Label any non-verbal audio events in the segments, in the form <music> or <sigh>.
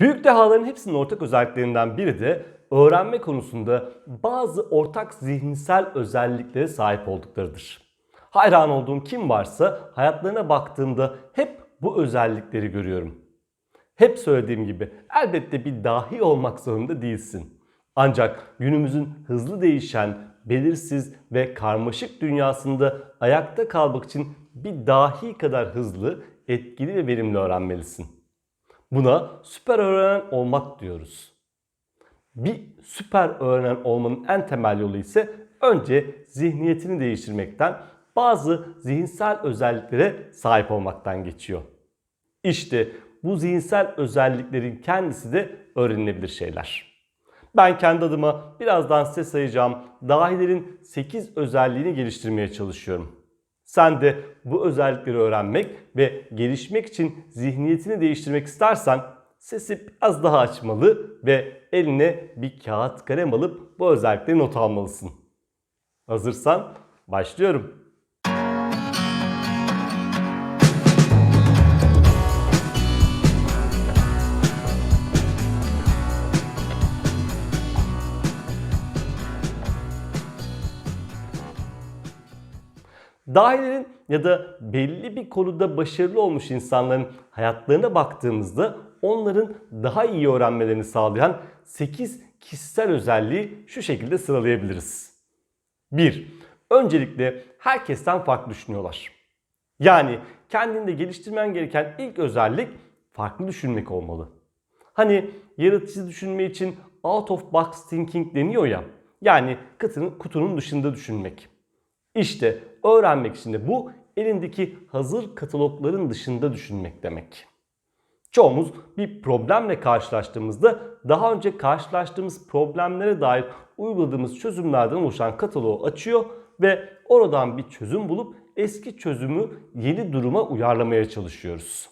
Büyük dehaların hepsinin ortak özelliklerinden biri de öğrenme konusunda bazı ortak zihinsel özelliklere sahip olduklarıdır. Hayran olduğum kim varsa hayatlarına baktığımda hep bu özellikleri görüyorum. Hep söylediğim gibi elbette bir dahi olmak zorunda değilsin. Ancak günümüzün hızlı değişen, belirsiz ve karmaşık dünyasında ayakta kalmak için bir dahi kadar hızlı, etkili ve verimli öğrenmelisin. Buna süper öğrenen olmak diyoruz. Bir süper öğrenen olmanın en temel yolu ise önce zihniyetini değiştirmekten, bazı zihinsel özelliklere sahip olmaktan geçiyor. İşte bu zihinsel özelliklerin kendisi de öğrenilebilir şeyler. Ben kendi adıma birazdan size sayacağım dahilerin 8 özelliğini geliştirmeye çalışıyorum. Sen de bu özellikleri öğrenmek ve gelişmek için zihniyetini değiştirmek istersen sesi biraz daha açmalı ve eline bir kağıt kalem alıp bu özellikleri not almalısın. Hazırsan başlıyorum. Dahilerin ya da belli bir konuda başarılı olmuş insanların hayatlarına baktığımızda onların daha iyi öğrenmelerini sağlayan 8 kişisel özelliği şu şekilde sıralayabiliriz. 1. Öncelikle herkesten farklı düşünüyorlar. Yani kendinde geliştirmen gereken ilk özellik farklı düşünmek olmalı. Hani yaratıcı düşünme için out of box thinking deniyor ya. Yani kutunun, kutunun dışında düşünmek. İşte öğrenmek için de bu elindeki hazır katalogların dışında düşünmek demek. Çoğumuz bir problemle karşılaştığımızda daha önce karşılaştığımız problemlere dair uyguladığımız çözümlerden oluşan kataloğu açıyor ve oradan bir çözüm bulup eski çözümü yeni duruma uyarlamaya çalışıyoruz.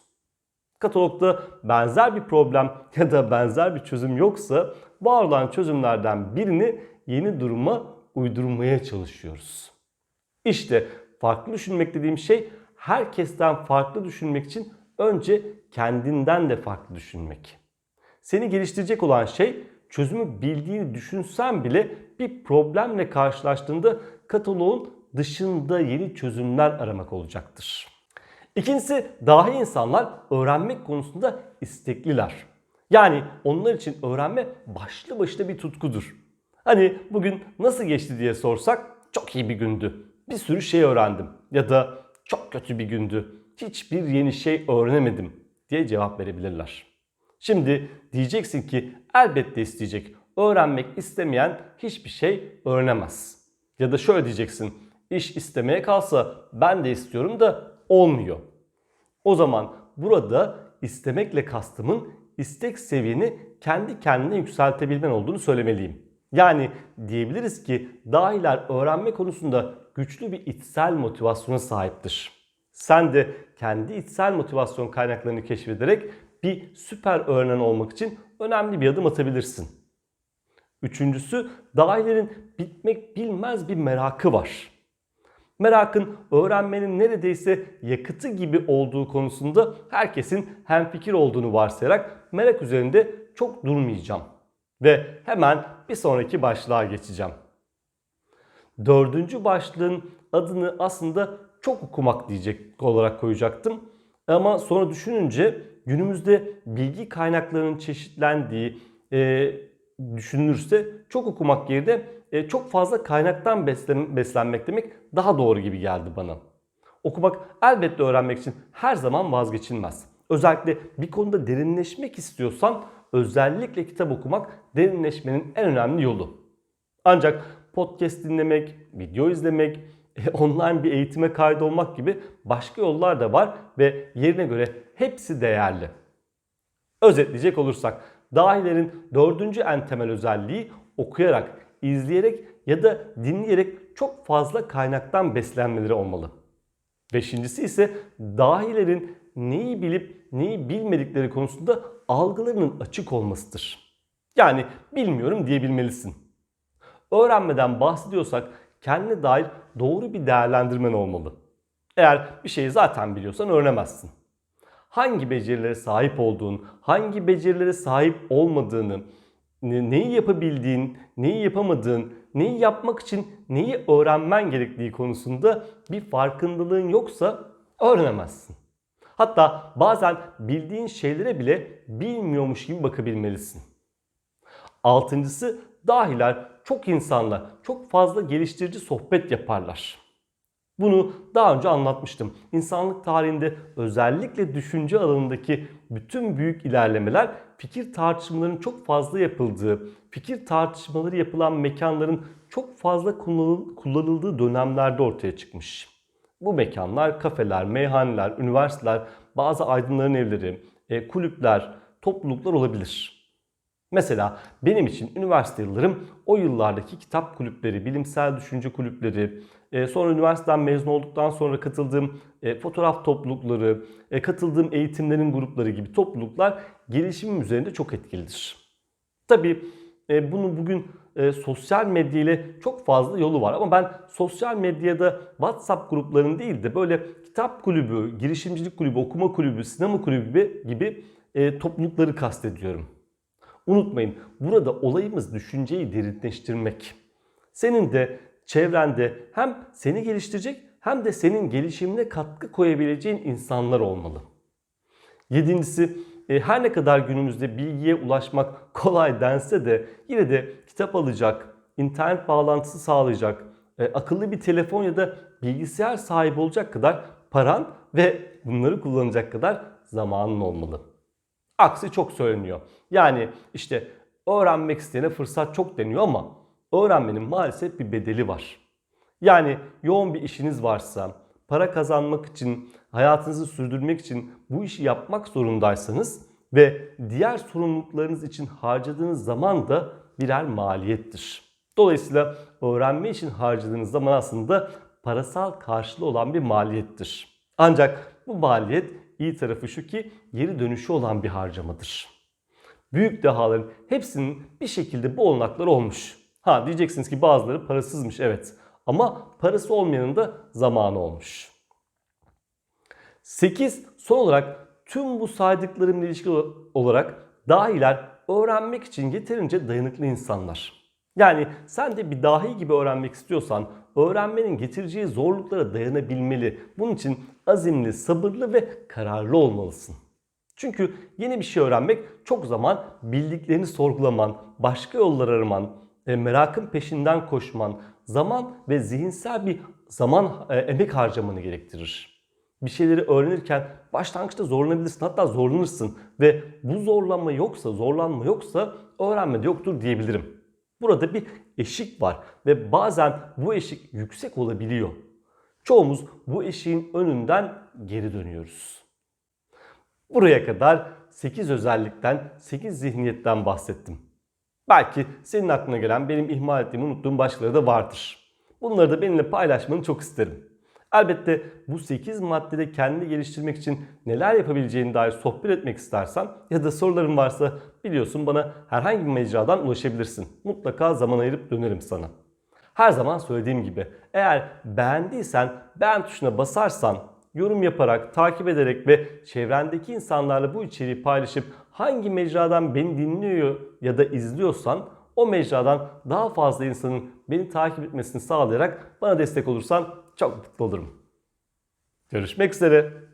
Katalogda benzer bir problem ya da benzer bir çözüm yoksa var olan çözümlerden birini yeni duruma uydurmaya çalışıyoruz. İşte farklı düşünmek dediğim şey herkesten farklı düşünmek için önce kendinden de farklı düşünmek. Seni geliştirecek olan şey çözümü bildiğini düşünsen bile bir problemle karşılaştığında kataloğun dışında yeni çözümler aramak olacaktır. İkincisi dahi insanlar öğrenmek konusunda istekliler. Yani onlar için öğrenme başlı başına bir tutkudur. Hani bugün nasıl geçti diye sorsak çok iyi bir gündü. Bir sürü şey öğrendim ya da çok kötü bir gündü. Hiçbir yeni şey öğrenemedim diye cevap verebilirler. Şimdi diyeceksin ki elbette isteyecek. Öğrenmek istemeyen hiçbir şey öğrenemez. Ya da şöyle diyeceksin. İş istemeye kalsa ben de istiyorum da olmuyor. O zaman burada istemekle kastımın istek seviyeni kendi kendine yükseltebilmen olduğunu söylemeliyim. Yani diyebiliriz ki dahiler öğrenme konusunda güçlü bir içsel motivasyona sahiptir. Sen de kendi içsel motivasyon kaynaklarını keşfederek bir süper öğrenen olmak için önemli bir adım atabilirsin. Üçüncüsü dahilerin bitmek bilmez bir merakı var. Merakın öğrenmenin neredeyse yakıtı gibi olduğu konusunda herkesin hemfikir olduğunu varsayarak merak üzerinde çok durmayacağım. Ve hemen bir sonraki başlığa geçeceğim. Dördüncü başlığın adını aslında çok okumak diyecek olarak koyacaktım. Ama sonra düşününce günümüzde bilgi kaynaklarının çeşitlendiği e, düşünülürse çok okumak yerine e, çok fazla kaynaktan beslen, beslenmek demek daha doğru gibi geldi bana. Okumak elbette öğrenmek için her zaman vazgeçilmez. Özellikle bir konuda derinleşmek istiyorsan özellikle kitap okumak derinleşmenin en önemli yolu. Ancak podcast dinlemek, video izlemek, <laughs> e, online bir eğitime kaydolmak gibi başka yollar da var ve yerine göre hepsi değerli. Özetleyecek olursak dahilerin dördüncü en temel özelliği okuyarak, izleyerek ya da dinleyerek çok fazla kaynaktan beslenmeleri olmalı. Beşincisi ise dahilerin neyi bilip neyi bilmedikleri konusunda algılarının açık olmasıdır. Yani bilmiyorum diyebilmelisin. Öğrenmeden bahsediyorsak kendine dair doğru bir değerlendirmen olmalı. Eğer bir şeyi zaten biliyorsan öğrenemezsin. hangi becerilere sahip olduğun, hangi becerilere sahip olmadığını, ne- neyi yapabildiğin, neyi yapamadığın, neyi yapmak için neyi öğrenmen gerektiği konusunda bir farkındalığın yoksa öğrenemezsin. Hatta bazen bildiğin şeylere bile bilmiyormuş gibi bakabilmelisin. Altıncısı dahiler çok insanla çok fazla geliştirici sohbet yaparlar. Bunu daha önce anlatmıştım. İnsanlık tarihinde özellikle düşünce alanındaki bütün büyük ilerlemeler fikir tartışmalarının çok fazla yapıldığı, fikir tartışmaları yapılan mekanların çok fazla kullanıl- kullanıldığı dönemlerde ortaya çıkmış. Bu mekanlar kafeler, meyhaneler, üniversiteler, bazı aydınların evleri, e, kulüpler, topluluklar olabilir. Mesela benim için üniversite yıllarım o yıllardaki kitap kulüpleri, bilimsel düşünce kulüpleri, e, sonra üniversiteden mezun olduktan sonra katıldığım e, fotoğraf toplulukları, e, katıldığım eğitimlerin grupları gibi topluluklar gelişimim üzerinde çok etkilidir. Tabii bunu bugün sosyal medya ile çok fazla yolu var ama ben sosyal medyada WhatsApp gruplarının değil de böyle kitap kulübü, girişimcilik kulübü, okuma kulübü, sinema kulübü gibi toplulukları kastediyorum. Unutmayın burada olayımız düşünceyi derinleştirmek. Senin de çevrende hem seni geliştirecek hem de senin gelişimine katkı koyabileceğin insanlar olmalı. Yedincisi e, her ne kadar günümüzde bilgiye ulaşmak kolay dense de yine de kitap alacak, internet bağlantısı sağlayacak, e, akıllı bir telefon ya da bilgisayar sahibi olacak kadar paran ve bunları kullanacak kadar zamanın olmalı. Aksi çok söyleniyor. Yani işte öğrenmek isteyene fırsat çok deniyor ama öğrenmenin maalesef bir bedeli var. Yani yoğun bir işiniz varsa, para kazanmak için, hayatınızı sürdürmek için bu işi yapmak zorundaysanız ve diğer sorumluluklarınız için harcadığınız zaman da birer maliyettir. Dolayısıyla öğrenme için harcadığınız zaman aslında parasal karşılığı olan bir maliyettir. Ancak bu maliyet iyi tarafı şu ki geri dönüşü olan bir harcamadır. Büyük dehaların hepsinin bir şekilde bu olanakları olmuş. Ha diyeceksiniz ki bazıları parasızmış evet. Ama parası olmayanın da zamanı olmuş. 8. Son olarak tüm bu saydıklarımla ilişkili olarak dahiler öğrenmek için yeterince dayanıklı insanlar. Yani sen de bir dahi gibi öğrenmek istiyorsan öğrenmenin getireceği zorluklara dayanabilmeli. Bunun için azimli, sabırlı ve kararlı olmalısın. Çünkü yeni bir şey öğrenmek çok zaman bildiklerini sorgulaman, başka yollar araman, e, merakın peşinden koşman, zaman ve zihinsel bir zaman e, emek harcamanı gerektirir. Bir şeyleri öğrenirken başlangıçta zorlanabilirsin hatta zorlanırsın ve bu zorlanma yoksa, zorlanma yoksa öğrenme de yoktur diyebilirim. Burada bir eşik var ve bazen bu eşik yüksek olabiliyor. Çoğumuz bu eşiğin önünden geri dönüyoruz. Buraya kadar 8 özellikten, 8 zihniyetten bahsettim. Belki senin aklına gelen benim ihmal ettiğimi unuttuğum başkaları da vardır. Bunları da benimle paylaşmanı çok isterim. Elbette bu 8 maddede kendini geliştirmek için neler yapabileceğini dair sohbet etmek istersen ya da soruların varsa biliyorsun bana herhangi bir mecradan ulaşabilirsin. Mutlaka zaman ayırıp dönerim sana. Her zaman söylediğim gibi eğer beğendiysen beğen tuşuna basarsan yorum yaparak, takip ederek ve çevrendeki insanlarla bu içeriği paylaşıp hangi mecradan beni dinliyor ya da izliyorsan o mecradan daha fazla insanın beni takip etmesini sağlayarak bana destek olursan çok mutlu olurum. Görüşmek üzere.